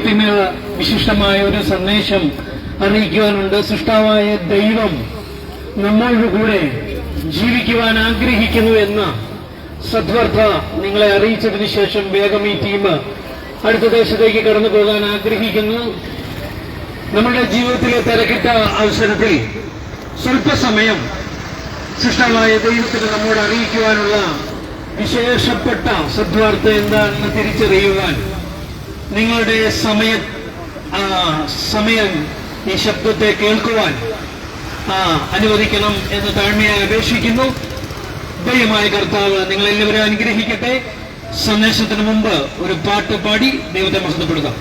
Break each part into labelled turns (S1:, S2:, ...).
S1: ദൈവത്തിന് വിശിഷ്ടമായ ഒരു സന്ദേശം അറിയിക്കുവാനുണ്ട്. സൃഷ്ടാവായ ദൈവം നമ്മളുടെ കൂടെ ജീവിക്കുവാൻ ആഗ്രഹിക്കുന്നു എന്ന സദ്വർദ്ധ നിങ്ങളെ അറിയിച്ചതിന് ശേഷം വേഗം ഈ ടീം അടുത്ത ദേശത്തേക്ക് കടന്നു പോകാൻ ആഗ്രഹിക്കുന്നു. നമ്മുടെ ജീവിതത്തിലെ തിരക്കിട്ട അവസരത്തിൽ സ്വല്പസമയം സൃഷ്ടമായ ദൈവത്തിന് നമ്മോട് അറിയിക്കുവാനുള്ള വിശേഷപ്പെട്ട സദ്വാർത്ത എന്താണെന്ന് തിരിച്ചറിയുവാൻ നിങ്ങളുടെ സമയം സമയം ഈ ശബ്ദത്തെ കേൾക്കുവാൻ അനുവദിക്കണം എന്ന് താഴ്മയായി അപേക്ഷിക്കുന്നു. ദയമായ കർത്താവ് നിങ്ങളെല്ലാവരും അനുഗ്രഹിക്കട്ടെ. സന്ദേശത്തിന് മുമ്പ് ഒരു പാട്ട് പാടി ദൈവത്തെ മഹത്വപ്പെടുത്താം.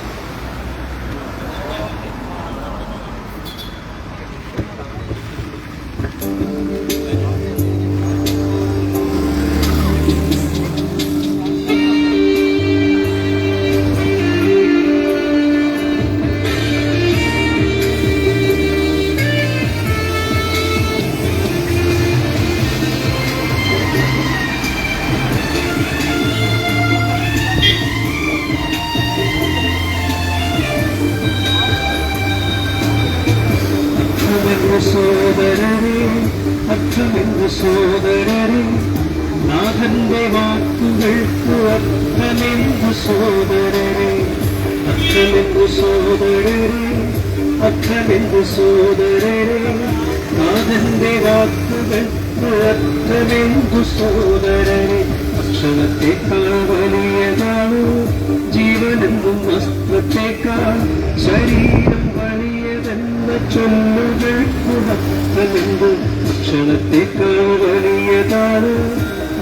S1: ശരീരം വലിയതെന്ന വലിയതാണ്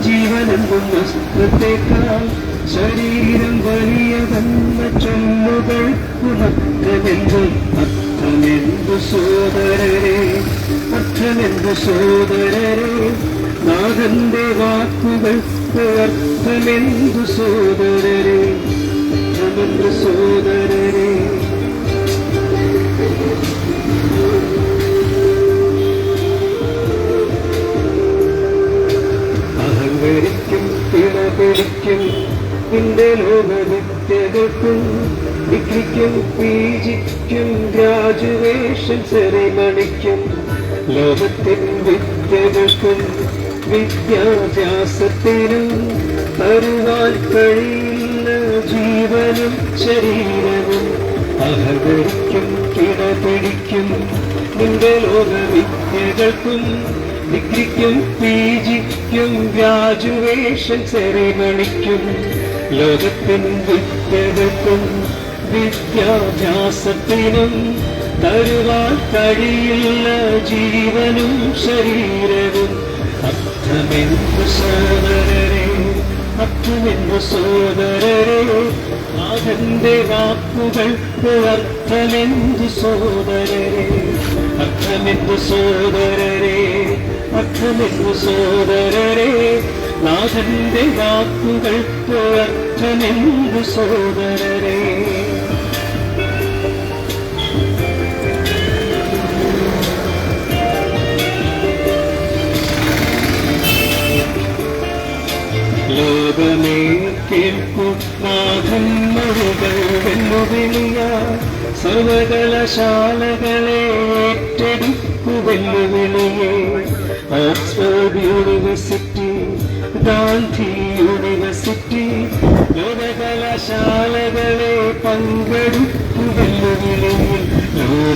S1: ജീവനെന്നും വസ്ത്രത്തെക്കാൾ ശരീരം സോദരരെ അർത്ഥമെന്തു സോദരരെ? നാഥന്റെ വാക്കുകൾക്ക് അർത്ഥമെന്തു സോദരരെ? സോദരരെ പിടിക്കും. നിന്റെ ലോകനിത്യകൾക്കും ഡിഗ്രിക്കും പി ജിക്കും ഗ്രാജുവേഷൻ സെറിമണിക്കും ലോകത്തിൻ വിദ്യകൾക്കും വിദ്യാഭ്യാസത്തിനും തരുവാൻ കഴിയില്ല ജീവനും ശരീരവും അഹങ്കരിക്കും കിടപിടിക്കും. നിന്റെ ലോകവിദ്യകൾക്കും ഡിഗ്രിക്കും പി ജിക്കും ഗ്രാജുവേഷൻ സെറിമണിക്കും ലോകത്തിൻ വിദ്യകൾക്കും വിദ്യാഭ്യാസത്തിനും തരുവാൻ കഴിയില്ല ജീവനും ശരീരവും. അർത്ഥമെന്തു സോദരരെ അർത്ഥമെന്തു സോദരരെ അതിന്റെ വാക്കുകൾക്ക് അർത്ഥമെന്തു സോദരരെ അർത്ഥമെന്തു സോദരരെ സോദരരെ നാഥന്റെ വാക്കുകൾക്ക് അർത്ഥമെന്തു സോദരരെ. ലോകമേ കേൾക്കൂ നാഥൻ മൊഴികൾ വെല്ലുവിളിയ സർവകലാശാലകളെ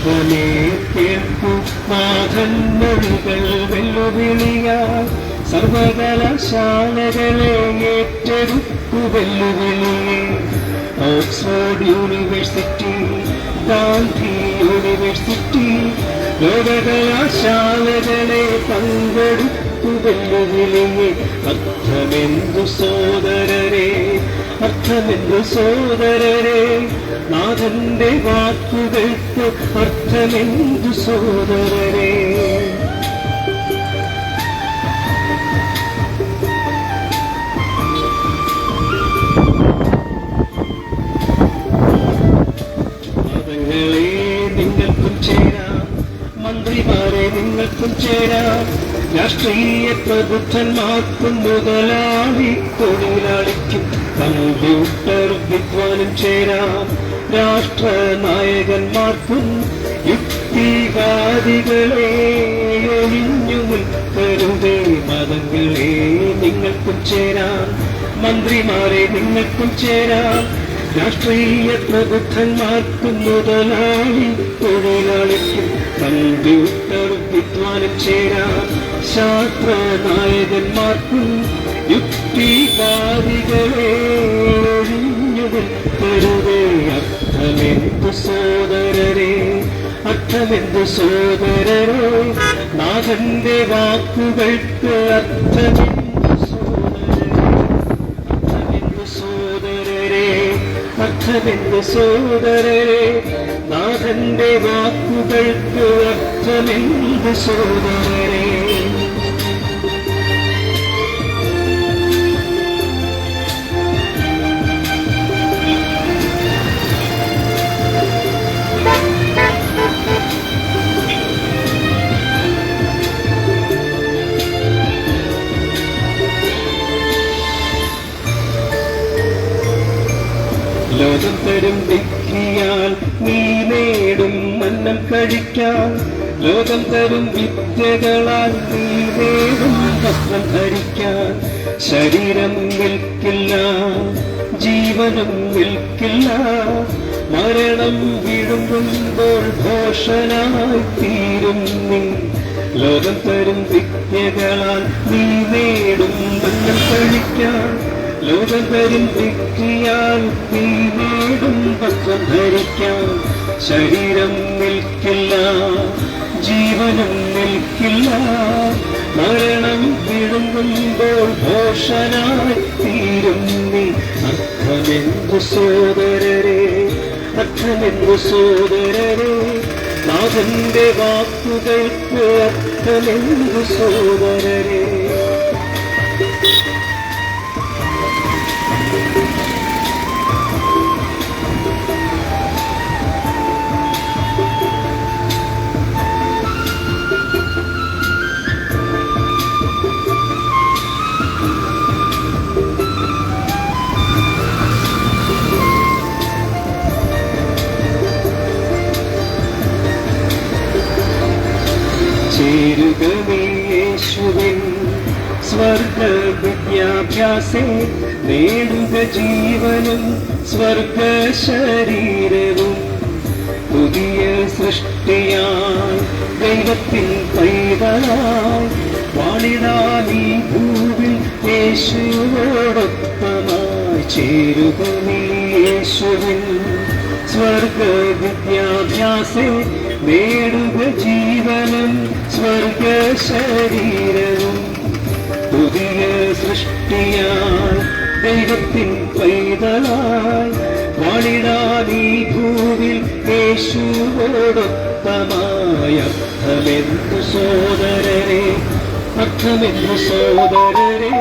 S1: ലോകമേ കേൾക്കൂ. ഓക്സ്ഫോർഡ് യൂണിവേഴ്സിറ്റി ഗാന്ധി യൂണിവേഴ്സിറ്റി ലോകകലാശാലകളെ പങ്കെടുത്തു വെല്ലുവിളിയെ. അർത്ഥമെന്തു സോദരരെ അർത്ഥമെന്തു സോദരരെ നാഥന്റെ വാക്കുകൾക്ക് അർത്ഥമെന്തു സോദരരെ മന്ത്രിമാരെ നിങ്ങൾക്കും ചേരാം രാഷ്ട്രീയ പ്രബുദ്ധന്മാർക്കും മുതലാളി തൊഴിലാളിക്കും കമ്പ്യൂട്ടർ വിദ്വാനും ചേരാം. രാഷ്ട്രനായകന്മാർക്കും യുക്തിവാദികളെ ഒഴിഞ്ഞു നിൽക്കരുതേ. മതങ്ങളെ നിങ്ങൾക്കും ചേരാം. മന്ത്രിമാരെ നിങ്ങൾക്കും ചേരാം. രാഷ്ട്രീയ പ്രബുദ്ധന്മാർക്കും മുതലാളി തൊഴിലാളിക്കും കമ്പ്യൂട്ടർ വിദ്വാനും ചേരാം. ശാസ്ത്ര അർത്ഥമെന്തു സോദരനോ നാഥന്റെ വാക്കുകൾക്ക് അർത്ഥമെന്തു അർത്ഥമെന്തു സോദരരെ അർത്ഥമെന്തു സോദരരെ നാഥന്റെ വാക്കുകൾക്ക് അർത്ഥമെന്തു സോദരരെ ലോകം തരും വിദ്യയാൽ നീ നേടും മന്നം കഴിക്കാൻ. ലോകം തരും വിദ്യകളാൽ നീ നേടും വസ്ത്രം ധരിക്കാൻ. ശരീരം വിൽക്കില്ല ജീവനും വിൽക്കില്ല. മരണം വിഴുങ്ങുമ്പോൾ ഘോഷനായി തീരും നീ ലോകം തരും വിദ്യകളാൽ നീ നേടും മന്നം കഴിക്കാൻ. ലോകം വരും വ്യക്തിയാൽ നീ നേടും വസ്ത്രം ധരിക്കാം. ശരീരം നിൽക്കില്ല ജീവനും നിൽക്കില്ല. മരണം വിഴുങ്ങുമ്പോൾ ഘോഷനായി തീരും നീ അർത്ഥമെന്തു സോദരരെ അർത്ഥമെന്തു സോദരരെ? നാഥന്റെ വാക്കുകൾക്ക് അർത്ഥമെന്തു സോദരരെ? യേശുവിൻ സ്വർഗ വിദ്യാഭ്യാസേ നേടുക ജീവനും സ്വർഗ ശരീരവും പുതിയ സൃഷ്ടിയാൽ ദൈവത്തിൻ വാണിടാൻ ഈ ഭൂവിൽ യേശുവോടൊപ്പമായി ചേരുക നീ യേശുവിൻ സ്വർഗ വിദ്യാഭ്യാസേ നേടുക ജീവനും സ്വർഗ ശരീരവും പുതിയ സൃഷ്ടിയായി ദൈവത്തിൻ പൈതലായി വാണിടാൻ ഭൂവിൽ യേശുവോടൊത്തമായ. അർത്ഥമെന്തു സോദരരെ അർത്ഥമെന്തു സോദരരെ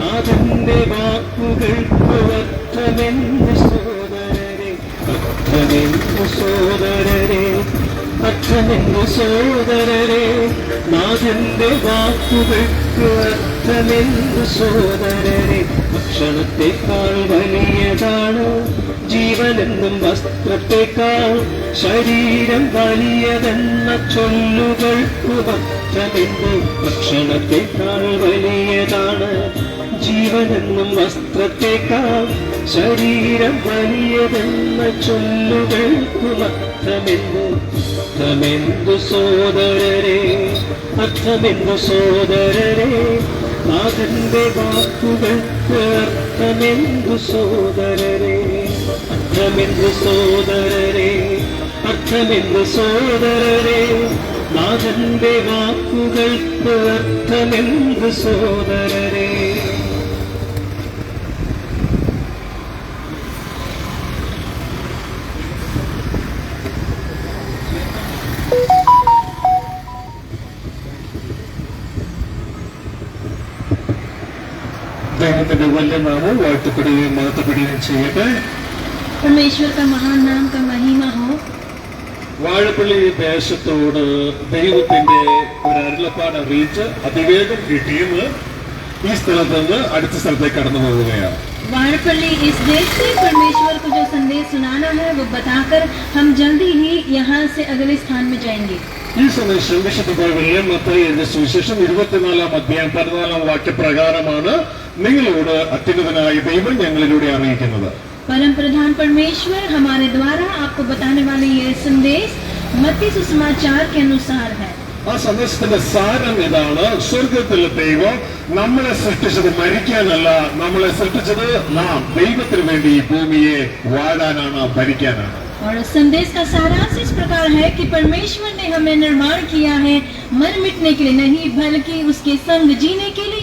S1: നാഥന്റെ വാക്കുകൾക്ക് അർത്ഥമെന്തു സോദരരെ അർത്ഥമെന്തു സോദരരെ. അർത്ഥമെന്തു സോദരരെ നാഥന്റെ വാക്കുകൾക്ക് അർത്ഥമെന്തു സോദരരെ. ഭക്ഷണത്തെക്കാൾ വലിയതാണ് ജീവനെന്നും വസ്ത്രത്തെക്കാൾ ശരീരം വലിയതെന്ന ചൊല്ലുകൾക്ക് അർത്ഥമെന്ത് ഭക്ഷണത്തെക്കാൾ വലിയതാണ് ജീവനെന്നും വസ്ത്രത്തെക്കാൾ ശരീരം വലിയതെന്ന ചൊല്ലുകൾക്ക് അർത്ഥമെന്ത് അർത്ഥമെന്തു സോദരരെ അർത്ഥമെന്തു സോദരരെ നാഥന്റെ വാക്കുകൾക്ക് അർത്ഥമെന്തു സോദരരെ അർത്ഥമെന്തു സോദരരെ അർത്ഥമെന്തു സോദരരെ നാഥന്റെ വാക്കുകൾക്ക് അർത്ഥമെന്തു സോദരരെ. ദൈവത്തിന്റെ വലിയ നാമം വാഴ്ത്തപ്പെടുകയും മാറ്റപ്പെടുകയും ചെയ്യട്ടെ
S2: परमेश्वर का महान नाम का महिमा हो
S1: വാഴപ്പള്ളി ദേശത്തോട് ദൈവത്തിന്റെ ഒരു അരുളപ്പാട് അറിയിച്ച് അതിവേഗം കിട്ടിയത്
S3: ഈ സ്ഥലത്ത് നിന്ന് അടുത്ത സ്ഥലത്തേക്ക് കടന്നു പോവുകയാണ്
S2: वारपल्ली इस देश से परमेश्वर को जो संदेश सुनाना है वो बताकर हम जल्दी ही यहाँ से अगले स्थान में जाएंगे
S3: ഈ സന്ദേശം വിശുദ്ധ ബൈബിളിലെ മത്തായി എഴുതിയ സുവിശേഷം ഇരുപത്തിനാലാം അധ്യായം പതിനാലാം വാക്യപ്രകാരമാണ് നിങ്ങളോട് അത്യുന്നതനായ ദൈവം ഞങ്ങളിലൂടെ അറിയിക്കുന്നത്
S2: परम प्रधान परमेश्वर हमारे द्वारा आपको बताने वाले ये संदेश मत्ती सुसमाचार के अनुसार है
S3: ആ സന്ദേശത്തിന്റെ സാരം ഇതാണ് സ്വർഗത്തിലെ ദൈവം നമ്മളെ സൃഷ്ടിച്ചത് മരിക്കാനല്ല നമ്മളെ സൃഷ്ടിച്ചത് നാം ദൈവത്തിന് വേണ്ടി ഈ ഭൂമിയെ വാഴാനാണ് ഭരിക്കാനാണ്
S2: और इस संदेश का सारांश इस प्रकार है कि परमेश्वर ने हमें निर्माण किया है मर मिटने के लिए नहीं बल्कि उसके संग जीने के लिए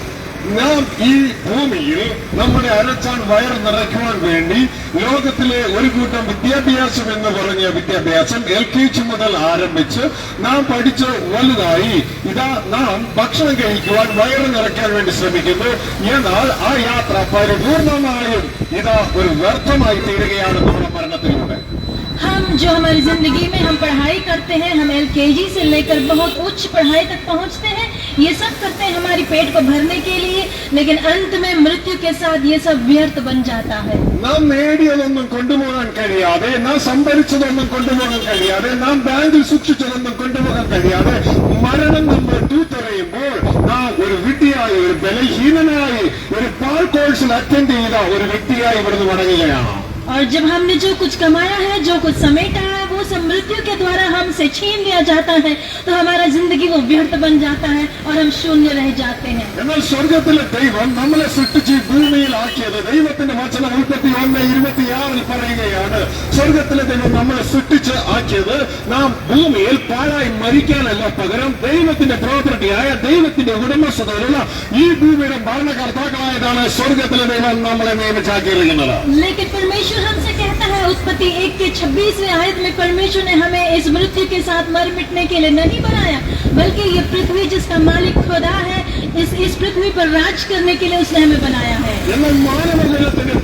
S3: നാം ഈ ഭൂമിയിൽ നമ്മുടെ അരച്ചാൻ വയർ നിറയ്ക്കുവാൻ വേണ്ടി ലോകത്തിലെ ഒരു കൂട്ടം വിദ്യാഭ്യാസം എന്ന് പറഞ്ഞ വിദ്യാഭ്യാസം എൽ കെ ജി മുതൽ ആരംഭിച്ച് നാം പഠിച്ച് വലുതായി ഇതാ നാം ഭക്ഷണം കഴിക്കുവാൻ വയറ് നിറയ്ക്കാൻ വേണ്ടി ശ്രമിക്കുന്നു. എന്നാൽ ആ യാത്ര പരിപൂർണമായും ഇതാ ഒരു വ്യർത്ഥമായി തീരുകയാണ് നമ്മുടെ മരണത്തിലൂടെ.
S2: हम जो हमारी जिंदगी में हम पढ़ाई करते हैं हम एल से लेकर बहुत उच्च पढ़ाई तक पहुंचते हैं ये सब करते हैं हमारी पेट को भरने के लिए लेकिन अंत में मृत्यु के साथ ये सब व्यर्थ बन जाता है
S3: നാം നേടിയതൊന്നും കൊണ്ടുപോകാൻ കഴിയാതെ നാം സംഭരിച്ചതൊന്നും കൊണ്ടുപോകാൻ കഴിയാതെ നാം ബാങ്കിൽ സൂക്ഷിച്ചതൊന്നും കൊണ്ടുപോകാൻ കഴിയാതെ മരണം നമ്മൾ തൂത്തെറിയുമ്പോൾ നാം ഒരു വിഡ്ഢിയായി ഒരു ബലഹീനനായി ഒരു പാൽ കോഴ്സിൽ അറ്റൻഡ് ചെയ്ത ഒരു വ്യക്തിയായി ഇവിടുന്ന് മടങ്ങുകയാണ്
S2: और जब हमने जो कुछ कमाया है जो कुछ समेटा है वो सब मृत्यु के द्वारा हमसे छीन लिया जाता है तो हमारा जिंदगी वो व्यर्थ बन जाता है और हम शून्य रह जाते हैं
S3: എന്നാൽ സ്വർഗത്തിലെ ദൈവം നമ്മളെ സൃഷ്ടിച്ച് ഈ ഭൂമിയിൽ ആക്കിയത് ദൈവത്തിന്റെ വചനം ഉൽപ്പത്തി ഒന്ന് ഇരുപത്തിയാറിൽ പറയുകയാണ് സ്വർഗത്തിലെ ദൈവം നമ്മളെ സൃഷ്ടിച്ച് ആക്കിയത് നാം ഭൂമിയിൽ പാഴായി മരിക്കാനല്ല പകരം ദൈവത്തിന്റെ പ്രോപ്പർട്ടിയായ ദൈവത്തിന്റെ ഉടമസ്ഥതയിലുള്ള ഈ ഭൂമിയുടെ ഭരണകർത്താക്കളായതാണ് സ്വർഗത്തിലെ ദൈവം നമ്മളെ നിയമിച്ചാക്കിയിരിക്കുന്നത്
S2: है। उत्पत्ति एक के छब्बीसवें आयत में परमेश्वर ने हमें इस मृत्यु के साथ मर मिटने के लिए नहीं बनाया, बल्कि ये पृथ्वी जिसका मालिक खुदा है, इस इस पृथ्वी पर राज करने के लिए उसने हमें बनाया है।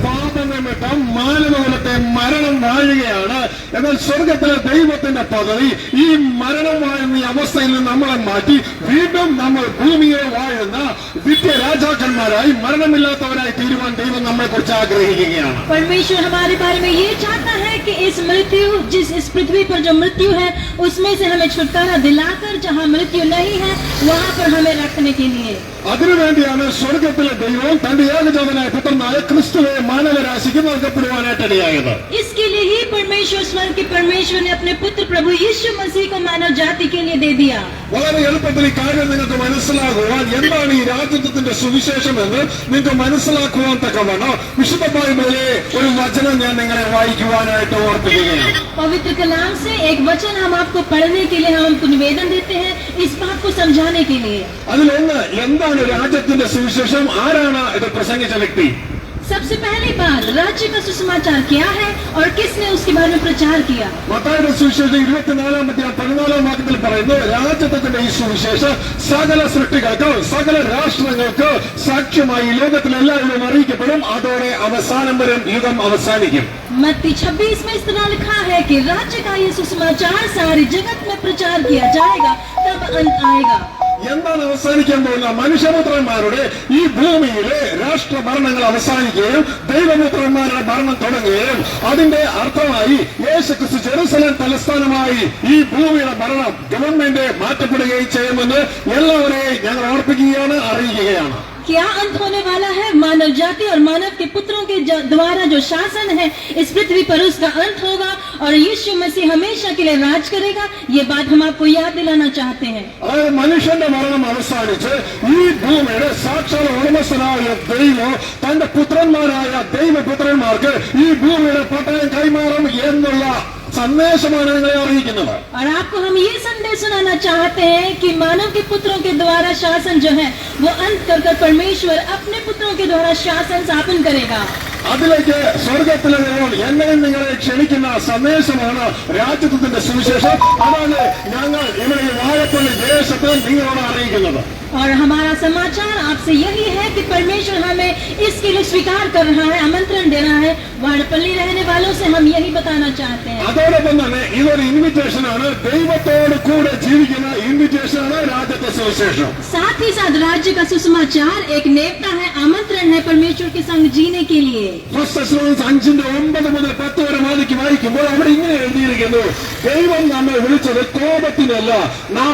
S3: പാപം മാനവകുലത്തെ മരണം വാഴുകയാണ്. എന്നാൽ സ്വർഗത്തിലെ ദൈവത്തിന്റെ പദവി ഈ മരണം വാഴുന്ന ഈ അവസ്ഥയിൽ നിന്ന് നമ്മളെ മാറ്റി വീണ്ടും നമ്മൾ ഭൂമിയെ വാഴുന്ന വിദ്യ രാജാക്കന്മാരായി മരണമില്ലാത്തവരായി തീരുവാൻ ദൈവം നമ്മളെ കുറിച്ച് ആഗ്രഹിക്കുകയാണ്
S2: परमेश्वर हमारे बारे में ये चाहता है कि इस मृत्यु जिस इस पृथ्वी पर जो मृत्यु है उसमें से हमें छुटकारा दिलाकर जहाँ मृत्यु नहीं है वहाँ पर हमें रखने के लिए
S3: അതിനുവേണ്ടിയാണ് സ്വർഗത്തിലെ ദൈവം തന്റെ ഏകജാതനായ പുത്രനായ ക്രിസ്തുവെ മാനവരാശിക്ക് നൽകപ്പെടുവാനായിട്ട് ഇടയായത്
S2: इसके लिए ही परमेश्वर स्वर्ग के परमेश्वर ने अपने पुत्र प्रभु यीशु मसीह को मानव जाति के लिए दे दिया
S3: വളരെ എളുപ്പത്തിൽ ഈ കാര്യം നിങ്ങൾക്ക് മനസ്സിലാകുവാൻ എന്താണ് ഈ രാജ്യത്വത്തിന്റെ സുവിശേഷം എന്ന് നിങ്ങൾക്ക് മനസ്സിലാക്കുവാൻ തക്കവണ്ണം വിശുദ്ധ ബൈബിളിലെ ഒരു വചനം ഞാൻ നിങ്ങളെ വായിക്കുവാനായിട്ട് ഓർപ്പിക്കുകയാണ്
S2: पवित्र कलाम से एक वचन हम आपको पढ़ने के लिए हम आपको निवेदन देते हैं इस बात को समझाने के लिए
S3: അതിലൊന്ന് എന്താണ് രാജ്യത്തിന്റെ സുവിശേഷം ആരാണ് ഇത് പ്രസംഗിച്ച വ്യക്തി
S2: सबसे पहली बात राज्य का सुसमाचार क्या है और किसने उसके बारे में प्रचार किया
S3: മത്തായുടെ സുവിശേഷം ഇരുപത്തിനാലാം അധ്യായം പതിനാലാം വാക്യത്തിൽ പറയുന്നു രാജ്യത്വത്തിന്റെ ഈ സുവിശേഷം സകല സൃഷ്ടികൾക്ക് സകല രാഷ്ട്രങ്ങൾക്ക് സാക്ഷ്യമായി ലോകത്തിലെല്ലാവരും അറിയിക്കപ്പെടും അതോടെ അവസാനം വരും യുഗം അവസാനിക്കും
S2: मत्ती 26 में इस तरह लिखा है कि राज्य का ये सुसमाचार सारे जगत में प्रचार किया जाएगा तब अंत आएगा
S3: എന്താണ് അവസാനിക്കാൻ പോകുന്ന മനുഷ്യപുത്രന്മാരുടെ ഈ ഭൂമിയിലെ രാഷ്ട്രഭരണങ്ങൾ അവസാനിക്കുകയും ദൈവപുത്രന്മാരുടെ ഭരണം തുടങ്ങുകയും അതിന്റെ അർത്ഥമായി യേശു ക്രിസ്തു ജെറുസലേം തലസ്ഥാനമായി ഈ ഭൂമിയുടെ ഭരണം ഗവൺമെന്റ് മാറ്റപ്പെടുകയും ചെയ്യുമെന്ന് എല്ലാവരെയും ഞങ്ങൾ ഓർപ്പിക്കുകയാണ് അറിയിക്കുകയാണ്.
S2: क्या अंत होने वाला है मानव जाति और मानव के पुत्रों के ज- द्वारा जो शासन है इस पृथ्वी पर उसका अंत होगा और यीशु मसीह हमेशा के लिए राज करेगा ये बात हम आपको याद दिलाना चाहते हैं
S3: അതായത് മനുഷ്യന്റെ മരണം അവസാനിച്ച് ഈ ഭൂമിയുടെ സാക്ഷാൽ ഉടമസ്ഥനായ ദൈവം തന്റെ പുത്രന്മാരായ ദൈവപുത്രന്മാർക്ക് ഈ ഭൂമിയുടെ പട്ടയം കൈമാറും എന്നുള്ള സന്ദേശമാണ് നിങ്ങളെ അറിയിക്കുന്നത്
S2: और आपको हम ये संदेश सुनाना चाहते हैं कि मानव के पुत्रों के द्वारा शासन जो है वो अंत कर कर परमेश्वर अपने पुत्रों के द्वारा शासन स्थापन करेगा
S3: അതിലേക്ക് സ്വർഗത്തിലെ ദൈവം എന്നെയും നിങ്ങളെ ക്ഷണിക്കുന്ന സന്ദേശമാണ് രാജ്യത്വത്തിന്റെ സുവിശേഷം അതാണ് ഞങ്ങൾ ഇവിടെ ഈ വാഴപ്പള്ളി ദേശത്ത് നിങ്ങളോട് അറിയിക്കുന്നത്
S2: और हमारा समाचार आपसे यही है कि परमेश्वर हमें इसके लिए स्वीकार कर रहा है आमंत्रण दे रहा है वाड़पल्ली रहने वालों से हम यही बताना चाहते हैं
S3: അതോടൊപ്പം തന്നെ ഇതൊരു ഇൻവിറ്റേഷൻ ആണ് ദൈവത്തോട് കൂടെ ജീവിക്കുന്ന ഇൻവിറ്റേഷൻ ആണ് രാജ്യത്തെ സുവിശേഷം
S2: साथ ही साथ राज्य का सुसमाचार एक नेवता है आमंत्रण है परमेश्वर के संग जीने के लिए
S3: ഫസ്റ്റ് തെസ്സലോനിക്കസ് അഞ്ചിന്റെ ഒമ്പത് മുതൽ പത്ത് വരെ വാദിക്ക് വായിക്കുമ്പോൾ അവിടെ ഇങ്ങനെ എഴുതിയിരിക്കുന്നു ദൈവം നമ്മെ വിളിച്ചത് കോപത്തിനല്ല നാം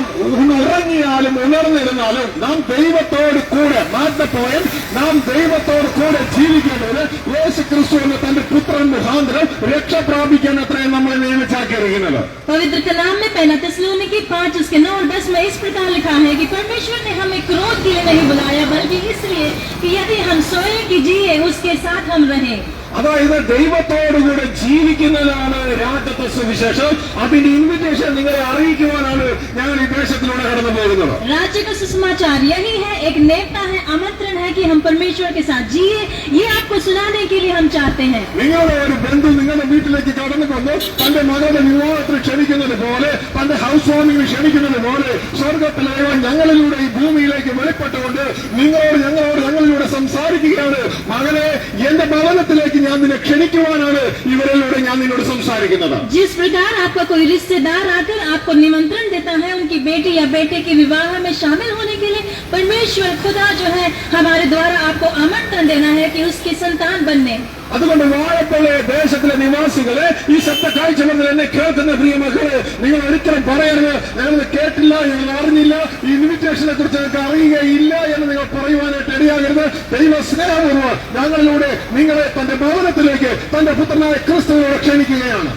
S3: ഉറങ്ങിയാലും ഉണർന്നിരുന്നാലും നാം ദൈവത്തോട് കൂടെ മാറ്റപ്പോയൻ നാം ദൈവത്തോട് കൂടെ ജീവിക്കേണ്ടത് യേശു ക്രിസ്തു എന്ന തന്റെ പുത്രൻ മുഖാന്തരം രക്ഷ പ്രാപിക്കാൻ അത്രയും നമ്മളെ നിയമിച്ചാക്കിയിരിക്കുന്നത്
S2: पवित्र कलाम में पहला तिस्लोनी की पांच उसके नौ और दस में इस प्रकार लिखा है कि परमेश्वर ने हमें क्रोध के लिए नहीं बुलाया बल्कि इसलिए कि यदि हम सोए कि जिए उसके साथ हम रहें
S3: അതായത് ദൈവത്തോടുകൂടെ ജീവിക്കുന്നതാണ് രാജ്യത്തെ സുവിശേഷം അതിന്റെ ഇൻവിറ്റേഷൻ നിങ്ങളെ അറിയിക്കുവാനാണ് ഞങ്ങൾ ഈ ദേശത്തിലൂടെ കടന്നു പോകുന്നത്
S2: राज्य का सुसमाचार यही है एक नेवता है आमंत्रण है कि हम परमेश्वर के साथ जिए ये आपको सुनाने के लिए हम चाहते हैं
S3: നിങ്ങളുടെ ഒരു ബന്ധു നിങ്ങളുടെ വീട്ടിലേക്ക് കടന്നു വന്ന് തന്റെ മകളുടെ വിവാഹത്തിന് ക്ഷണിക്കുന്നത് പോലെ തന്റെ ഹൗസ് വാമിംഗിന് ക്ഷണിക്കുന്നത് പോലെ സ്വർഗത്തിലെ ഞങ്ങളിലൂടെ ഈ ഭൂമിയിലേക്ക് വെളിപ്പെട്ടുകൊണ്ട് നിങ്ങളോട് ഞങ്ങളോട് ഞങ്ങളിലൂടെ സംസാരിക്കുകയാണ് മകനെ എന്റെ ഭവനത്തിലേക്ക് ഞാൻ നിന്നെ ക്ഷണിക്കുവാനാണ് ഇവരിലൂടെ ഞാൻ നിന്നോട് സംസാരിക്കുന്നത്
S2: जिस प्रकार आपका कोई रिश्तेदार आकर आपको निमंत्रण देता है उनकी बेटी या बेटे के विवाह में शामिल होने के लिए परमेश्वर खुदा जो है हमारे द्वारा आपको आमंत्रण देना है कि उसके संतान बनने
S3: അതുകൊണ്ട് വാഴപ്പള്ളി ദേശത്തിലെ നിവാസികളെ ഈ ശബ്ദ കാഴ്ചവത്തിൽ എന്നെ കേൾക്കുന്ന പ്രിയ മക്കളെ നിങ്ങൾ ഒരിക്കലും പറയരുത് ഞങ്ങൾ കേട്ടില്ല ഞങ്ങൾ അറിഞ്ഞില്ല ഈ ഇൻവിറ്റേഷനെ കുറിച്ച് ഞങ്ങൾക്ക് അറിയുകയില്ല എന്ന് നിങ്ങൾ പറയുവാനായിട്ട് ഇടയാകരുത് ദൈവ സ്നേഹപൂർവ്വം ഞങ്ങളിലൂടെ നിങ്ങളെ തന്റെ ഭവനത്തിലേക്ക് തന്റെ പുത്രനായ ക്രിസ്തുവിനോട് ക്ഷണിക്കുകയാണ്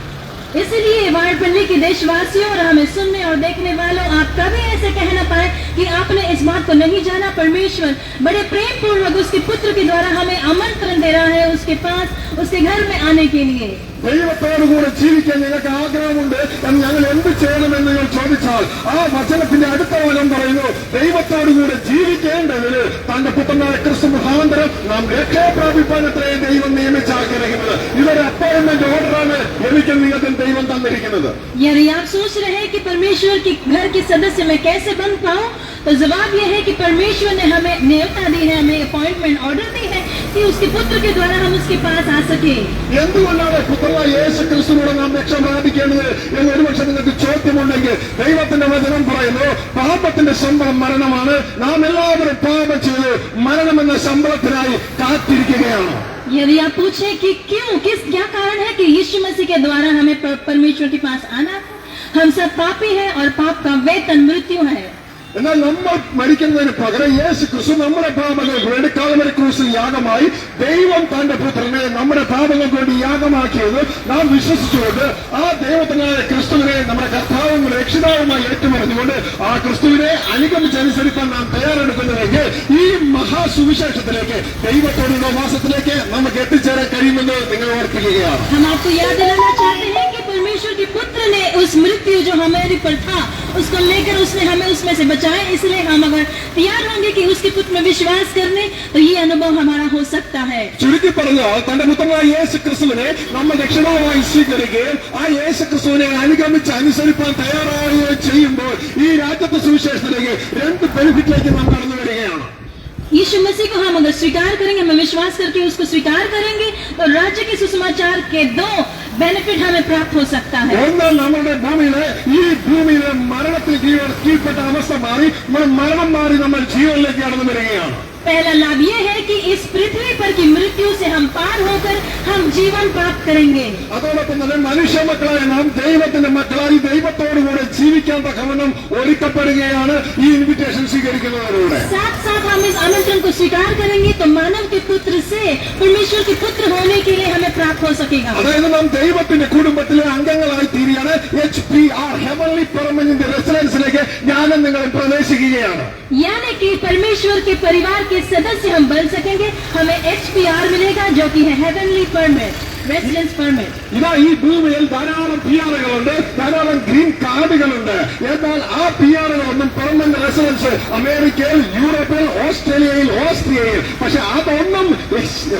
S2: इसलिए वारपल्ली के देशवासियों और हमें सुनने और देखने वालों, आप कभी ऐसे कह न पाए कि आपने इस बात को नहीं जाना। परमेश्वर बड़े प्रेम पूर्वक उसके पुत्र के द्वारा हमें आमंत्रण दे रहा है उसके पास, उसके घर में आने के लिए।
S3: ദൈവത്തോടുകൂടെ ജീവിക്കാൻ ഞങ്ങൾക്ക് ആഗ്രഹമുണ്ട് എന്ന് ഞങ്ങൾ എന്ത് ചെയ്യണമെന്ന് നിങ്ങൾ ചോദിച്ചാൽ ആ വചനത്തിന്റെ അടുത്ത ഭാഗം പറയുന്നു ദൈവത്തോടുകൂടെ ജീവിക്കേണ്ടതിന് തന്റെ പുത്രനായ ക്രിസ്തു മുഖാന്തരം നാം രക്ഷയെ പ്രാപിപ്പാൻ അത്രയും ദൈവം നിയമിച്ചാക്കിയിരിക്കുന്നത് ഇതൊരു അപ്പോയിന്റ്മെന്റ് ഓർഡറാണ് എനിക്ക് നിങ്ങൾക്ക് ദൈവം തന്നിരിക്കുന്നത്
S2: यदि आप सोच रहे हैं कि परमेश्वर के घर के सदस्य मैं कैसे बन पाऊं तो जवाब यह है कि परमेश्वर ने हमें न्योता दी है हमें अपॉइंटमेंट ऑर्डर दी है कि उसके पुत्र के द्वारा हम उसके पास आ सके
S3: എന്തുകൊണ്ടാണ് പുത്രനായ യേശു ക്രിസ്തുവിനോട് നാം രക്ഷ പ്രാപിക്കേണ്ടത് എന്ന് ഒരുപക്ഷെ നിങ്ങൾക്ക് ചോദ്യമുണ്ടെങ്കിൽ ദൈവത്തിന്റെ വചനം പറയുന്നു പാപത്തിന്റെ ശമ്പളം മരണമാണ് നാം എല്ലാവരും പാപം ചെയ്ത് മരണമെന്ന ശമ്പളത്തിനായി കാത്തിരിക്കുകയാണ്
S2: यदि आप पूछे कि क्यों किस क्या कारण है कि यीशु मसीह के द्वारा हमें पर- परमेश्वर के पास आना है हम सब पापी हैं और पाप का वेतन मृत्यु है
S3: എന്നാൽ നമ്മൾ മരിക്കുന്നതിന് പകരം യേശു ക്രിസ്തു നമ്മുടെ പാപങ്ങൾക്ക് വേണ്ടി കാലമരി ക്രൂസിൽ യാഗമായി ദൈവം തന്റെ പുത്രനെ നമ്മുടെ പാപങ്ങൾ കൊണ്ട് യാഗമാക്കിയത് നാം വിശ്വസിച്ചുകൊണ്ട് ആ ദൈവത്തിനായ ക്രിസ്തുവിനെ നമ്മുടെ കർത്താവും രക്ഷിതാവുമായി ഏറ്റുമറിഞ്ഞുകൊണ്ട് ആ ക്രിസ്തുവിനെ അനുഗമിച്ചനുസരിക്കാൻ നാം തയ്യാറെടുക്കുന്നതിലേക്ക് ഈ മഹാസുവിശേഷത്തിലേക്ക് ദൈവത്തോടുള്ള വാസത്തിലേക്ക് നമുക്ക് എത്തിച്ചേരാൻ കഴിയുമെന്ന് നിങ്ങൾ ഓർപ്പിക്കുകയാണ്.
S2: हम आपको याद दिलाना चाहते हैं कि परमेश्वर के पुत्र ने उस मृत्यु जो हमारे पर था उसको लेकर उसने हमें उसमें से बचाया इसलिए हम अगर तैयार होंगे कि उसके पुत्र में विश्वास करने तो ये अनुभव हमारा हो सकता है
S3: ചുരുക്കി പറഞ്ഞാൽ തന്റെ പുത്രനായ യേശു ക്രിസ്തുവിനെ നമ്മൾ രക്ഷണമായി സ്വീകരിക്കുകയും ആ യേശു ക്രിസ്തുവിനെ അനുഗമിച്ച് അനുസരിപ്പാൻ തയ്യാറാവുകയും ചെയ്യുമ്പോൾ ഈ രാജ്യത്തെ സുവിശേഷത്തിലേക്ക് രണ്ട് ബെനിഫിറ്റിലേക്ക് നാം കടന്നു വരികയാണ്
S2: यीशु मसीह को हम अगर स्वीकार करेंगे हम विश्वास करके उसको स्वीकार करेंगे तो राज्य के सुसमाचार के दो बेनिफिट हमें प्राप्त हो सकता है
S3: ഒന്ന് നമ്മുടെ ഭൂമിയിലെ ഈ ഭൂമിയിലെ മരണത്തിൽ കീഴ കീഴ്പ്പെട്ട അവസ്ഥ മാറി നമ്മൾ മരണം മാറി നമ്മൾ ജീവനിലേക്ക് കടന്നു വരികയാണ്
S2: पहला लाभ ये है कि इस पृथ्वी पर की मृत्यु से हम पार होकर हम जीवन प्राप्त करेंगे
S3: അതോടൊപ്പം തന്നെ മനുഷ്യ മക്കളായ നാം ദൈവത്തിന്റെ മക്കളായി ദൈവത്തോടുകൂടെ ജീവിക്കാൻ തക്കവണ്ണം ഒരുക്കപ്പെടുകയാണ് ഈ ഇൻവിറ്റേഷൻ സ്വീകരിക്കുന്നതിലൂടെ
S2: साथ साथ हम इस आमंत्रण को स्वीकार करेंगे तो मानव के पुत्र से परमेश्वर के पुत्र होने के लिए हमें प्राप्त हो सकेगा
S3: അതായത് നാം ദൈവത്തിന്റെ കുടുംബത്തിലെ അംഗങ്ങളായി തീരുകയാണ് H P R heavenly permanent റെസിഡൻസിലേക്ക് ഞാനും നിങ്ങളും പ്രവേശിക്കുകയാണ്
S2: यानी कि परमेश्वर के परिवार के सदस्य हम बन सकेंगे हमें एच मिलेगा जो कि है हेवनली परमिट residence permit.
S3: ഇതാ ഈ ഭൂമിയിൽ ധാരാളം പി ആറുകളുണ്ട് ധാരാളം ഗ്രീൻ കാർഡുകളുണ്ട് എന്നാൽ ആ പി ആറുകളൊന്നും പെർമനന്റ് റെസിഡൻസ് അമേരിക്കയിൽ യൂറോപ്പിൽ ഓസ്ട്രേലിയയിൽ ഓസ്ട്രിയയിൽ പക്ഷെ അതൊന്നും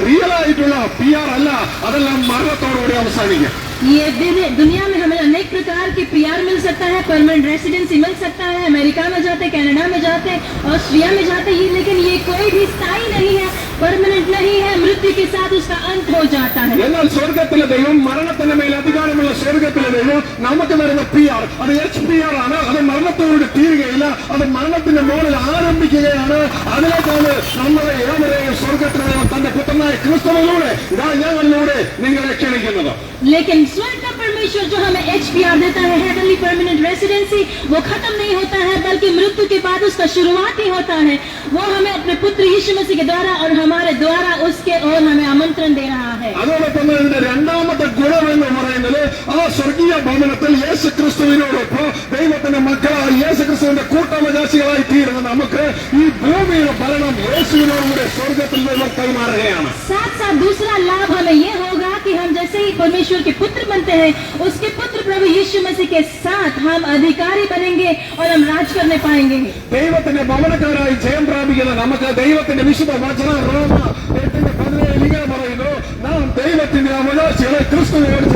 S3: റിയൽ ആയിട്ടുള്ള പി ആർ അല്ല അതെല്ലാം മരണത്തോടുകൂടി അവസാനിക്കും
S2: ये दिन- दुनिया में हमें अनेक प्रकार के पीआर मिल सकता है परमानेंट रेसिडेंसी मिल सकता है, अमेरिका में जाते, कनाडा में जाते, ऑस्ट्रिया में जाते ये लेकिन ये कोई भी स्थायी नहीं है। परमानेंट नहीं है मृत्यु के साथ उसका अंत हो जाता है
S3: എന്നാൽ സ്വർഗത്തിലെ ദൈവം മരണത്തിന് മേൽ അധികാരമുള്ള സ്വർഗത്തിലെ ദൈവം നമുക്ക് തരുന്ന പി ആർ അത് എച്ച് പി ആർ ആണ് അത് മരണത്തോട് തീരുകയില്ല അത് മരണത്തിന്റെ മുകളിൽ ആരംഭിക്കുകയാണ് അതിലേക്കാണ് നമ്മളെ ഏവരെയും സ്വർഗത്തിന് ദൈവം തന്റെ പുത്രനായ ക്രിസ്തുവിലൂടെ ഇതാ ഞങ്ങളിലൂടെ നിങ്ങളെ ക്ഷണിക്കുന്നത്
S2: लेकिन स्वर्ग का परमेश्वर जो हमें एच देता है हेवनली परमानेंट रेसिडेंसी वो खत्म नहीं होता है बल्कि मृत्यु के बाद उसका शुरुआत ही होता है वो हमें अपने पुत्र यीशु मसीह के द्वारा और हमारे द्वारा उसके और हमें आमंत्रण दे रहा है
S3: അതോടൊപ്പം തന്നെ ഇതിന്റെ രണ്ടാമത്തെ ഗുണം എന്ന് പറയുന്നത് ആ സ്വർഗീയ ഭവനത്തിൽ യേശു ക്രിസ്തുവിനോടൊപ്പം ദൈവത്തിന്റെ മക്കളായി യേശു ക്രിസ്തുവിന്റെ കൂട്ടവകാശികളായി തീരുന്ന നമുക്ക് ഈ ഭൂമിയുടെ ഭരണം യേശുവിനോടുകൂടെ സ്വർഗത്തിൽ ദൈവം കൈമാറുകയാണ്
S2: साथ साथ दूसरा लाभ हमें ये होगा कि हम जैसे ही परमेश्वर के पुत्र बनते हैं उसके पुत्र प्रभु यीशु मसीह के साथ हम अधिकारी बनेंगे और हम राज करने पाएंगे
S3: ദൈവത്തിന്റെ ഭവനക്കാരായി ജയം പ്രാപിക്കുന്ന നമുക്ക് ദൈവത്തിന്റെ വിശുദ്ധ വചന റോമ എട്ടിന്റെ പതിനേഴ് ഇങ്ങനെ പറയുന്നു നാം ദൈവത്തിന്റെ അവകാശികളെ ക്രിസ്തുവിനോട്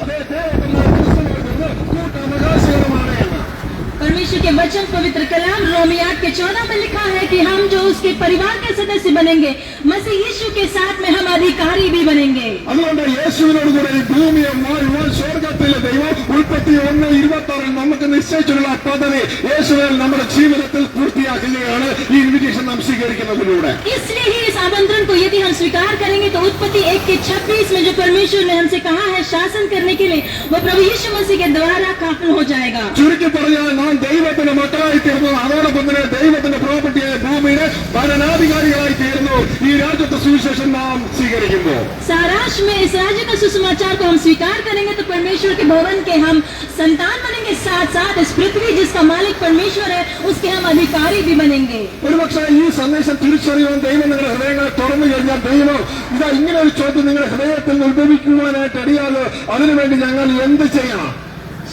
S3: ചേർന്ന്
S2: परमेश्वर के वचन पवित्र कलाम रोमियात के चौदह में लिखा है कि हम जो उसके परिवार के सदस्य बनेंगे मसीह यीशु के साथ में हम अधिकारी भी बनेंगे
S3: അതുകൊണ്ട് യേശുവിനോട് കൂടെ ഈ ഭൂമിയെ മാറുവാൻ സ്വർഗത്തിലെ ദൈവം ഉൽപ്പത്തി ഒന്ന് ഇരുപത്തി ആറിൽ നമുക്ക് നിശ്ചയിച്ചിട്ടുള്ള പദ്ധതി യേശുവിൽ നമ്മുടെ ജീവിതത്തിൽ പൂർത്തിയാക്കുകയാണ് ഈ ഇൻവിറ്റേഷൻ നാം സ്വീകരിക്കുന്നതിലൂടെ
S2: इसलिए ही इस आमंत्रण को यदि हम स्वीकार करेंगे तो उत्पत्ति एक के छब्बीस में जो परमेश्वर ने हमसे कहा है शासन करने के लिए वो प्रभु यीशु मसीह के द्वारा काफल हो जाएगा
S3: ചുരുക്കി പറഞ്ഞാൽ നാം ദൈവത്തിന്റെ മക്കളായി തീർന്നു അതോടൊപ്പം തന്നെ ദൈവത്തിന്റെ പ്രോപ്പർട്ടിയായ ഭൂമിയുടെ ഭരണാധികാരികളായി തീർന്നു ഈ രാജ്യത്തെ സുവിശേഷം നാം സ്വീകരിക്കുന്നു
S2: सारांश में इस राज्य का सुसमाचार को हम स्वीकार करेंगे तो परमेश्वर के भवन के हम संतान बनेंगे साथ साथ इस पृथ्वी जिसका मालिक परमेश्वर है उसके हम अधिकारी भी बनेंगे
S3: ഒരുപക്ഷെ ഈ സന്ദേശം തിരിച്ചറിയുവാൻ ദൈവം നിങ്ങളുടെ ഹൃദയങ്ങളെ തുറന്നു കഴിഞ്ഞാൽ ദൈവം ഇതാ ഇങ്ങനെ ഒരു ചോദ്യം നിങ്ങളുടെ ഹൃദയത്തിൽ നിന്ന് ഉത്ഭവിക്കുവാനായിട്ട് അടിയാതെ അതിനുവേണ്ടി ഞങ്ങൾ എന്ത് ചെയ്യണം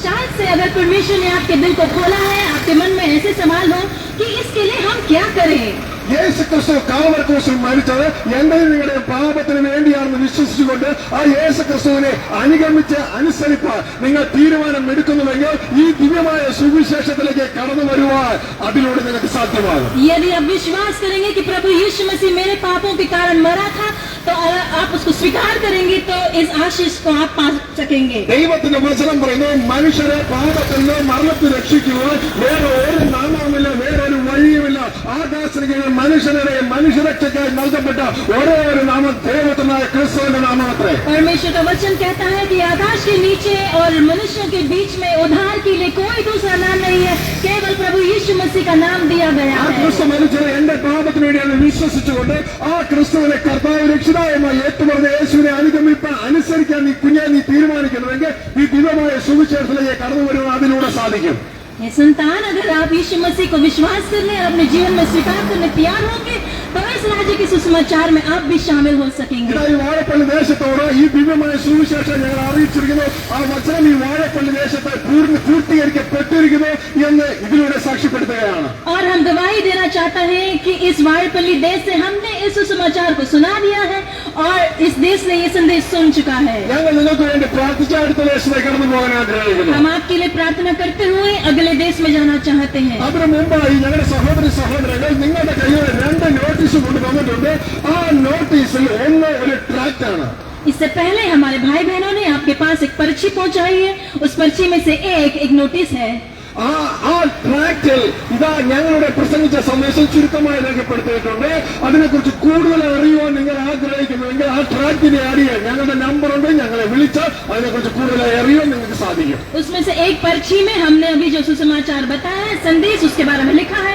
S2: शायद से अगर परमेश्वर ने आपके दिल को खोला है, आपके मन में ऐसे सवाल हो कि इसके लिए हम क्या करें?
S3: യേശു ക്രിസ്തു കാവൽക്കൂസിൽ മരിച്ചത് എന്റെയും നിങ്ങളുടെ പാപത്തിന് വേണ്ടിയാണെന്ന് വിശ്വസിച്ചുകൊണ്ട് ആ യേശു ക്രിസ്തുവിനെ അനുഗമിച്ച് അനുസരിപ്പാൻ നിങ്ങൾ തീരുമാനം എടുക്കുന്നുവെങ്കിൽ ഈ ദിവ്യമായ സുവിശേഷത്തിലേക്ക് കടന്നു വരുവാൻ അതിലൂടെ നിങ്ങൾക്ക് സാധ്യമാകും
S2: यदि आप विश्वास करेंगे कि प्रभु यीशु मसीह मेरे पापों के कारण मरा था तो अगर आप उसको स्वीकार करेंगे तो इस आशीष को आप पा सकेंगे
S3: ദൈവത്തിന്റെ വചനം പറയുന്നു മനുഷ്യരെ പാപത്തിൽ നിന്ന് മരണത്തിൽ രക്ഷിക്കുവാൻ വേറെ ഒരു നാമവുമില്ല വേറെ ഒരു വഴിയുമില്ല ആകാശത്തിന് മനുഷ്യരുടെ മനുഷ്യരക്ഷയ്ക്കായി നൽകപ്പെട്ട ഒരേ ഒരു നാമം ദൈവത്തിനായ ക്രിസ്തുവിന്റെ നാമത്രേ
S2: परमेश्वर का वचन कहता है कि आकाश के नीचे और मनुष्यों के बीच में उद्धार के लिए कोई दूसरा नाम नहीं है केवल प्रभु यीशु मसीह का नाम दिया गया
S3: ആ
S2: है
S3: ക്രിസ്തു മരിച്ചത് എന്റെ പാപത്തിന് വേണ്ടിയാണ് വിശ്വസിച്ചുകൊണ്ട് ആ ക്രിസ്തുവിനെ കർത്താവ് രക്ഷിതാവുമായി ഏറ്റുപറഞ്ഞ യേശുവിനെ അനുഗമിപ്പാൻ അനുസരിക്കാൻ നീ കുഞ്ഞെ നീ തീരുമാനിക്കുന്നുവെങ്കിൽ ഈ ദിവ്യമായ സുവിശേഷത്തിലേക്ക് കടന്നു വരുവാൻ അതിലൂടെ സാധിക്കും
S2: संतान अगर आप यीशु मसीह को विश्वास करने अपने जीवन में स्वीकार करने तैयार होंगे तो इस राज्य के सुसमाचार में आप भी शामिल हो सकेंगे। और हम गवाही देना चाहते हैं कि इस वाड़पल्ली देश से हमने इस सुसमाचार को सुना दिया है और इस देश ने ये संदेश सुन चुका है
S3: ഞങ്ങൾ നിങ്ങൾക്ക് വേണ്ടി പ്രാർത്ഥിച്ച അടുത്ത ദേശത്തേക്ക് കടന്നു പോകാൻ ആഗ്രഹിക്കുന്നു
S2: हम आपके लिए प्रार्थना करते हुए अगले देश में जाना चाहते हैं
S3: അതിനു മുമ്പായി ഞങ്ങളുടെ സഹോദരി സഹോദരങ്ങൾ നിങ്ങളുടെ കയ്യിൽ രണ്ട് നോട്ടീസ് കൊണ്ട് തന്നിട്ടുണ്ട് ആ നോട്ടീസിൽ ഒന്ന് ഒരു ട്രാക്റ്റ് ആണ്
S2: इससे पहले हमारे भाई बहनों ने आपके पास एक पर्ची पहुंचाई है उस पर्ची में से एक एक नोटिस है
S3: ആ ആ ട്രാക്റ്റിൽ ഇതാ ഞങ്ങളുടെ പ്രസംഗിച്ച സന്ദേശം ചുരുക്കമായി രേഖപ്പെടുത്തിയിട്ടുണ്ട് അതിനെക്കുറിച്ച് കൂടുതൽ അറിയുവാൻ നിങ്ങൾ ആഗ്രഹിക്കുന്നുവെങ്കിൽ ആ ട്രാക്റ്റിനെ അറിയാൻ ഞങ്ങളുടെ നമ്പർ ഉണ്ട് ഞങ്ങളെ വിളിച്ചാൽ അതിനെക്കുറിച്ച് കൂടുതലായി അറിയുവാൻ നിങ്ങൾക്ക് സാധിക്കും
S2: उसमें से एक पर्ची में हमने अभी जो सुसमाचार बताया है संदेश उसके बारे में लिखा है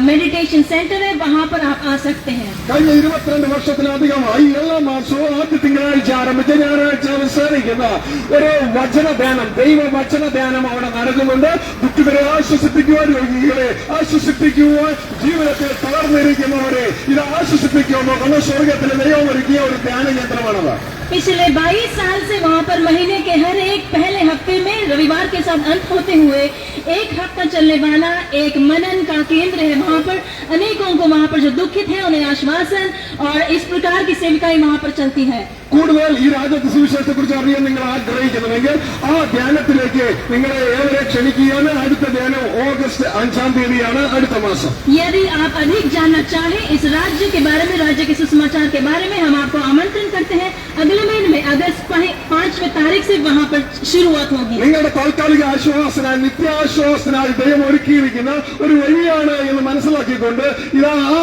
S2: मेडिटेशन सेंटर है वहाँ पर आप आ सकते हैं
S3: കഴിഞ്ഞ ഇരുപത്തിരണ്ട് വർഷത്തിലധികമായി എല്ലാ മാസവും ആദ്യ തിങ്കളാഴ്ച ആരംഭിച്ച് ഞായറാഴ്ച അവസാനിക്കുന്ന ഒരു വചന ധ്യാനം ദൈവ വചന ധ്യാനം അവിടെ നടക്കുന്നുണ്ട് ദുഃഖിതരെ ആശ്വസിപ്പിക്കുവാൻ രോഗികളെ ആശ്വസിപ്പിക്കുവാൻ ജീവിതത്തിൽ തളർന്നിരിക്കുന്നവരെ ഇത് ആശ്വസിപ്പിക്കുമെന്നോ കണ്ണ സ്വർഗത്തിലെ ദൈവം ഒരുക്കിയ ഒരു ധ്യാന കേന്ദ്രമാണത്
S2: पिछले 22 साल से वहाँ पर महीने के हर एक पहले हफ्ते में रविवार के साथ अंत होते हुए एक हफ़्ता चलने वाला एक मनन का केंद्र है वहाँ पर। अनेकों को वहाँ पर जो दुखित है, उन्हें आश्वासन और इस प्रकार की सेविकाएँ वहाँ पर चलती है।
S3: കൂടുതൽ ഈ രാജ്യത്തെ സുവിശേഷത്തെ കുറിച്ച് അറിയാൻ നിങ്ങൾ ആഗ്രഹിക്കുന്നുവെങ്കിൽ ആ ധ്യാനത്തിലേക്ക് നിങ്ങളെ ഏവരെ ക്ഷണിക്കുകയാണ് അടുത്ത ധ്യാനം ഓഗസ്റ്റ് അഞ്ചാം തീയതിയാണ് അടുത്ത മാസം
S2: यदि आप अधिक जानना चाहें इस राज्य के बारे में राज्य के सुसमाचार के बारे में हम आपको आमंत्रण करते हैं अगले महीने में अगस्त पांचवें तारीख से वहाँ पर शुरुआत होगी
S3: നിങ്ങളുടെ താൽക്കാലിക ആശ്വാസനായി നിത്യാശ്വാസനായി ദൈവം ഒരുക്കിയിരിക്കുന്ന ഒരു വഴിയാണ് എന്ന് മനസ്സിലാക്കിക്കൊണ്ട് ഇതാ ആ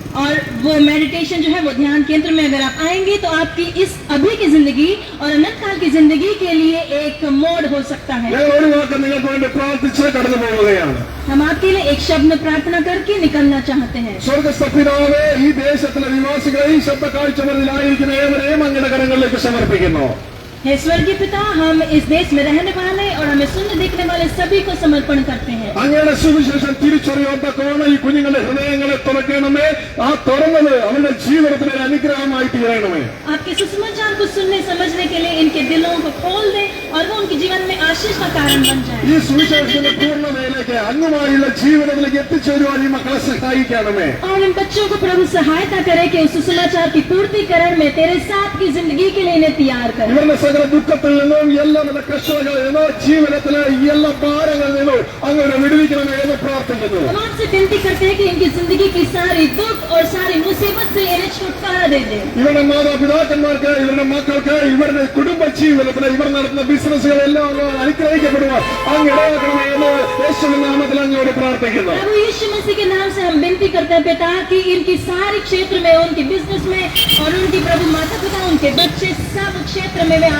S2: और वो मेडिटेशन जो है वो ध्यान केंद्र में अगर आप आएंगे तो आपकी इस अभी की जिंदगी और अनंत काल की जिंदगी के लिए एक मोड़ हो सकता है
S3: ഞങ്ങൾ ഒരു വാക്ക് നിങ്ങൾക്ക് വേണ്ടി പ്രാർത്ഥിച്ച് കടന്നു പോവുകയാണ്
S2: हम आपके लिए एक शब्द में प्रार्थना करके निकलना चाहते हैं
S3: സ്വർഗസ്ഥ പിതാവേ ഈ ദേശത്തിലെ നിവാസികളെ ഈ ശബ്ദ കാഴ്ചകളിലായിരിക്കുന്ന ഏവരെയും അങ്ങയുടെ കരങ്ങളിലേക്ക് സമർപ്പിക്കുന്നു
S2: हे स्वर्गीय पिता हम इस देश में रहने वाले और हमें सुनने देखने वाले सभी को समर्पण करते हैं
S3: അങ്ങയുടെ സുവിശേഷം തിരിച്ചറിയാത്തക്കോണം ഈ കുഞ്ഞുങ്ങളുടെ ഹൃദയങ്ങളെ തുറക്കണമേ ആ തുറന്നത് അവരുടെ ജീവിതത്തിന് ഒരു അനുഗ്രഹമായി തീരണമേ
S2: आपके सुसमाचार को सुनने समझने के लिए इनके दिलों को खोल दे और वो उनके जीवन में आशीष का कारण बन जाए
S3: ഈ സുവിശേഷത്തിന്റെ പൂർണ്ണതയിലേക്ക് അങ്ങുമായുള്ള ജീവിതത്തിലേക്ക് എത്തിച്ചേരുവാൻ ഈ മക്കളെ സഹായിക്കണമേ
S2: और इन बच्चों को प्रभु सहायता करे कि उस सुसमाचार की पूर्तिकरण में तेरे साथ की जिंदगी के लिए इन्हें तैयार करे
S3: ഇവരുടെ സകല ദുഃഖത്തിൽ നിന്നും എല്ലാവിധ കഷ്ടതകളിൽ നിന്നും ജീവിതത്തിലെ ഈ എല്ലാ ഭാരങ്ങളിൽ നിന്നും അങ്ങനെ വിടുവിക്കണമേ എന്ന് പ്രാർത്ഥിക്കുന്നു
S2: हम आपसे विनती करते हैं कि इनकी जिंदगी की सारी दुख और सारी मुसीबत से इन्हें छुटकारा दे दे
S3: ഇവരുടെ മാതാപിതാക്കന്മാർക്ക് ഇവരുടെ മക്കൾക്ക് ഇവരുടെ കുടുംബ ജീവിതത്തിൽ ഇവർ നടത്തുന്ന ബിസിനസ്സുകളെല്ലാം അങ്ങ് അനുഗ്രഹിക്കപ്പെടുവാൻ അങ്ങ് ഇടയാക്കണമേ എന്ന് യേശുവിൻ നാമത്തിൽ അങ്ങോട്ട് പ്രാർത്ഥിക്കുന്നു
S2: प्रभु यीशु मसीह के नाम से हम विनती करते हैं पिता कि इनकी सारी क्षेत्र में उनके बिजनेस में और उनकी प्रभु माता पिता उनके बच्चे सब क्षेत्र में वे आशीषित हो जाए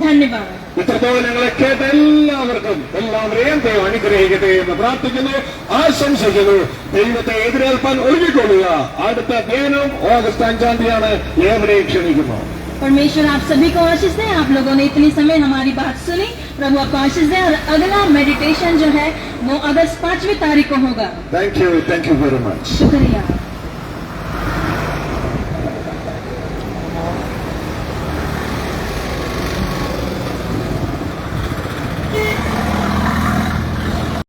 S2: धन्यवाद
S3: ഇത്രത്തോളം ഞങ്ങളെ കേട്ട എല്ലാവർക്കും എല്ലാവരെയും ദൈവം അനുഗ്രഹിക്കട്ടെ എന്ന് പ്രാർത്ഥിക്കുന്നു ആശംസിക്കുന്നു ദൈവത്തെ എതിരേൽപ്പാൻ ഒരുങ്ങിക്കൊള്ളുക അടുത്ത ധ്യാനം ഓഗസ്റ്റ് അഞ്ചാം തീയതിയാണ് ഏവരെയും ക്ഷണിക്കുന്നു
S2: परमेश्वर आप सभी को आशीष दे आप लोगों ने इतनी समय हमारी बात सुनी प्रभु आपको आशीष दे और अगला मेडिटेशन जो है वो अगस्त पांचवी तारीख को होगा
S3: thank you thank you very much
S2: शुक्रिया